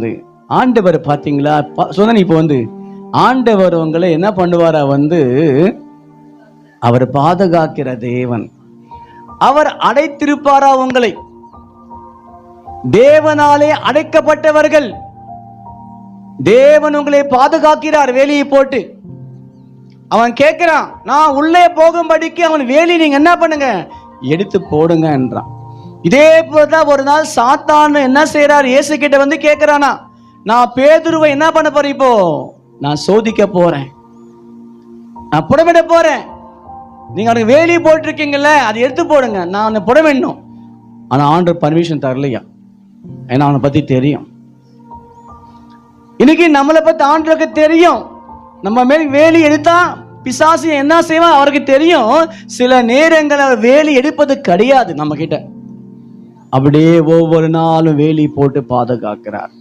வந்து ஆண்டவர் பாத்தீங்களா பா- இப்போ வந்து ஆண்டவர் உங்களை என்ன பண்ணுவாரா? வந்து அவர் பாதுகாக்கிற தேவன். அவர் அடைத்திருப்பாரா உங்களை? தேவனாலே அடைக்கப்பட்டவர்கள். தேவன் உங்களை பாதுகாக்கிறார் வேலியை போட்டு. அவன் கேட்கிறான் நான் உள்ளே போகும்படிக்கு அவன் வேலி நீங்க என்ன பண்ணுங்க? எடுத்து போடுங்க என்றான். இதே போலதான் ஒரு நாள் சாத்தான் என்ன செய்யறார் இயேசு கிட்ட வந்து கேட்கிறானா நான் பேதுருவை என்ன பண்ண போறேன் இப்போ? நான் சோதிக்க போறேன். நான் புடமிட போறேன். நீங்க அவனுக்கு வேலி போட்டிருக்கீங்கல்ல அதை எடுத்து போடுங்க. நான் புடமிடணும். ஆனா ஆண்டவர் பர்மிஷன் தரலையா? ஏன்னா அவனை பத்தி தெரியும். இன்னைக்கு நம்மளை பத்தி ஆண்டருக்கு தெரியும். நம்ம மேல் வேலி எடுத்தா பிசாசு என்ன செய்வான்? அவருக்கு தெரியும். சில நேரங்கள் அவர் வேலி எடுப்பது கிடையாது நம்ம கிட்ட அப்படியே ஒவ்வொரு நாளும் வேலி போட்டு பாதுகாக்கிறார்.